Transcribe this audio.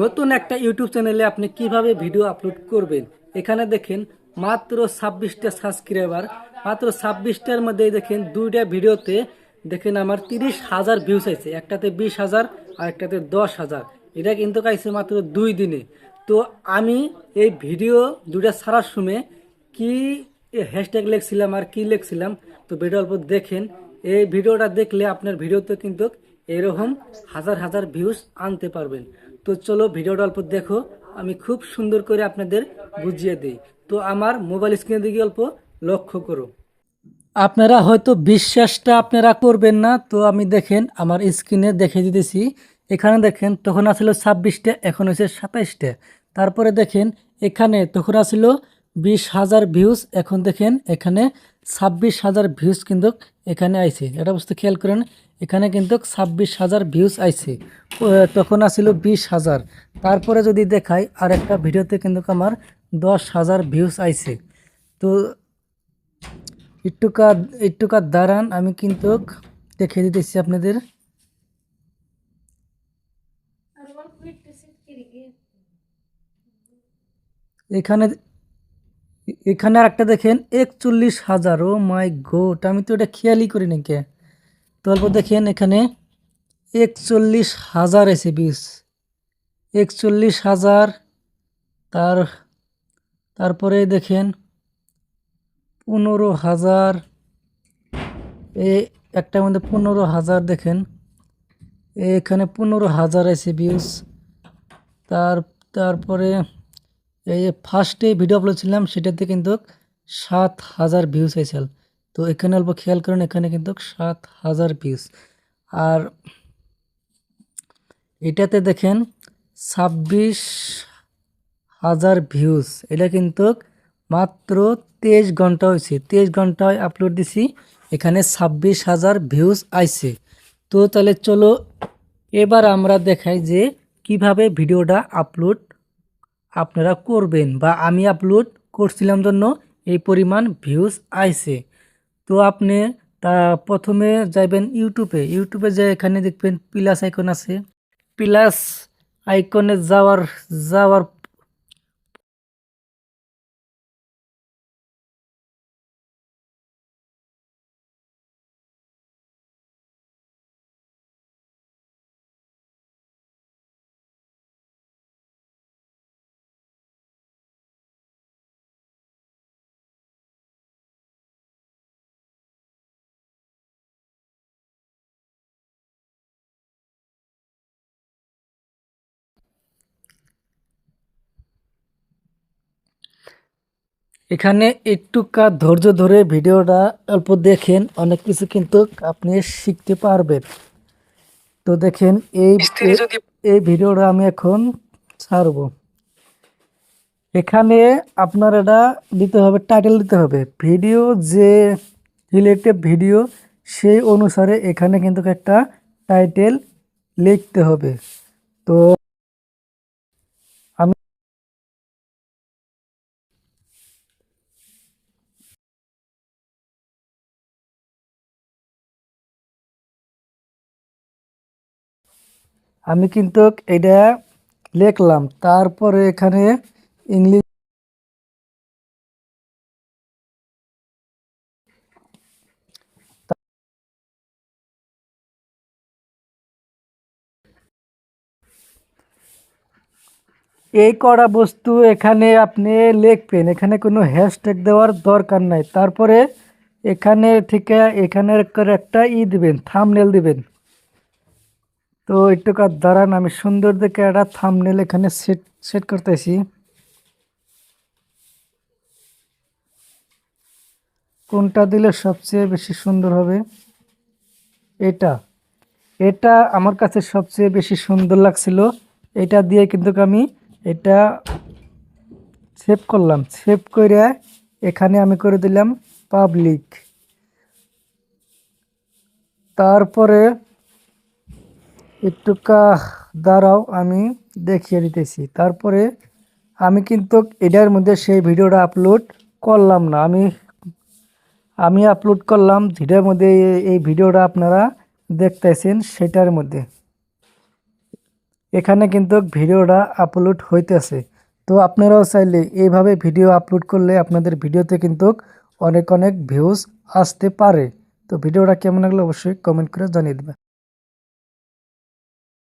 নতুন একটা ইউটিউব চ্যানেলে আপনি কীভাবে ভিডিও আপলোড করবেন, এখানে দেখেন মাত্র ছাব্বিশটা সাবস্ক্রাইবার। মাত্র ছাব্বিশটার মধ্যে দেখেন দুইটা ভিডিওতে দেখেন আমার তিরিশ হাজার ভিউস আছে, একটাতে বিশ হাজার আর একটাতে দশ হাজার। এটা কিন্তু কাইছে মাত্র দুই দিনে। তো আমি এই ভিডিও দুইটা ছাড়ার সময় কি হ্যাশট্যাগ লিখছিলাম আর কি লিখছিলাম, তো ভিডিও অল্প দেখেন। এই ভিডিওটা দেখলে আপনার ভিডিওতে কিন্তু এরকম হাজার হাজার ভিউজ আনতে পারবেন। তো চলো ভিডিওটা অল্প দেখো, আমি খুব সুন্দর করে আপনাদের বুঝিয়ে দিই। তো আমার মোবাইল স্ক্রিনের দিকে অল্প লক্ষ্য করো। আপনারা হয়তো বিশ্বাসটা আপনারা করবেন না, তো আমি দেখেন আমার স্ক্রিনে দেখে দিতেছি। এখানে দেখেন, তখন আসলো ছাব্বিশটা, এখন হয়েছে সাতাইশটা। তারপরে দেখেন, এখানে তখন আসলো বিশ হাজার ভিউজ এখন দেখেন এখানে ছাব্বিশ হাজার ভিউজ কিন্তু এখানে আইছে। এটা বুঝতে খেয়াল করেন এখানে কিন্তু ছাব্বিশ হাজার ভিউজ আইছে। তখন আসছিল বিশ হাজার। তারপরে যদি দেখাই আর একটা ভিডিওতে কিন্তু আমার দশ হাজার ভিউজ আইছে। তো একটুকা একটুকা দাঁড়ান আমি কিন্তু দেখে দিতেছি আপনাদের। এখানে এখানে আর একটা দেখেন, একচল্লিশ হাজার, ও মাই গোট আমি তো এটা খেয়ালই করি নাকি তারপর দেখেন এখানে, একচল্লিশ হাজার এসে বিশ একচল্লিশ হাজার, তার, তারপরে দেখেন, পনেরো হাজার, এ একটার মধ্যে পনেরো হাজার দেখেন এখানে পনেরো হাজার এসে ভিউজ তার, তারপরে এই যে ফার্স্টে ভিডিও আপলোড ছিলাম সেটাতে কিন্তু সাত হাজার ভিউজ হয়েছিল তো এখানে অল্প খেয়াল করেন, এখানে কিন্তু সাত হাজার ভিউজ আর এটাতে দেখেন, ছাব্বিশ হাজার ভিউজ এটা কিন্তু মাত্র তেইশ ঘণ্টা হয়েছে। তেইশ ঘন্টায় আপলোড দিছি, এখানে ছাব্বিশ হাজার ভিউজ আইছে। তো তাহলে চলো, এবার আমরা দেখাই যে কীভাবে ভিডিওটা আপলোড আপনারা করবেন বা আমি আপলোড করছিলাম জন্য এই পরিমাণ ভিউজ আইছে। তো আপনি তা প্রথমে যাবেন ইউটিউবে। ইউটিউবে যে এখানে দেখবেন প্লাস আইকন আছে। প্লাস আইকনে যাওয়ার যাওয়ার এখানে একটুকা ধৈর্য ধরে ভিডিওটা অল্প দেখেন অনেক কিছু কিন্তু আপনি শিখতে পারবেন। তো দেখেন এই এই ভিডিওটা আমি এখন ছাড়ব। এখানে আপনার এটা দিতে হবে টাইটেল দিতে হবে। ভিডিও যে রিলেটেড ভিডিও সেই অনুসারে এখানে কিন্তু একটা টাইটেল লিখতে হবে। তো আমি কিন্তু এটা লিখলাম। তারপরে এখানে ইংলিশ এই কড়া বস্তু এখানে আপনি লিখবেন। এখানে কোনো হ্যাশট্যাগ দেওয়ার দরকার নাই। তারপরে এখানে থেকে এখানে করে একটা ই দিবেন থামনেল দিবেন। তো একটু কাজ দাঁড়ান, আমি সুন্দর দেখে একটা থামনেল এখানে সেট সেট করতেছি। কোনটা দিলে সবচেয়ে বেশি সুন্দর হবে? এটা। এটা আমার কাছে সবচেয়ে বেশি সুন্দর লাগছিল। এটা দিয়ে কিন্তু আমি এটা সেভ করলাম। সেভ করে এখানে আমি করে দিলাম পাবলিক তারপরে একটুকা, দাঁড়াও, আমি দেখিয়ে দিতেছি। তারপরে আমি কিন্তু এটার মধ্যে সেই ভিডিওটা আপলোড করলাম না। আমি আমি আপলোড করলাম, যেটার মধ্যে এই ভিডিওটা আপনারা দেখতেছেন, সেটার মধ্যে। এখানে কিন্তু ভিডিওটা আপলোড হইতেছে। তো আপনারাও চাইলে এইভাবে ভিডিও আপলোড করলে আপনাদের ভিডিওতে কিন্তু অনেক অনেক ভিউজ আসতে পারে। তো ভিডিওটা কেমন লাগল অবশ্যই কমেন্ট করে জানিয়ে দেবেন।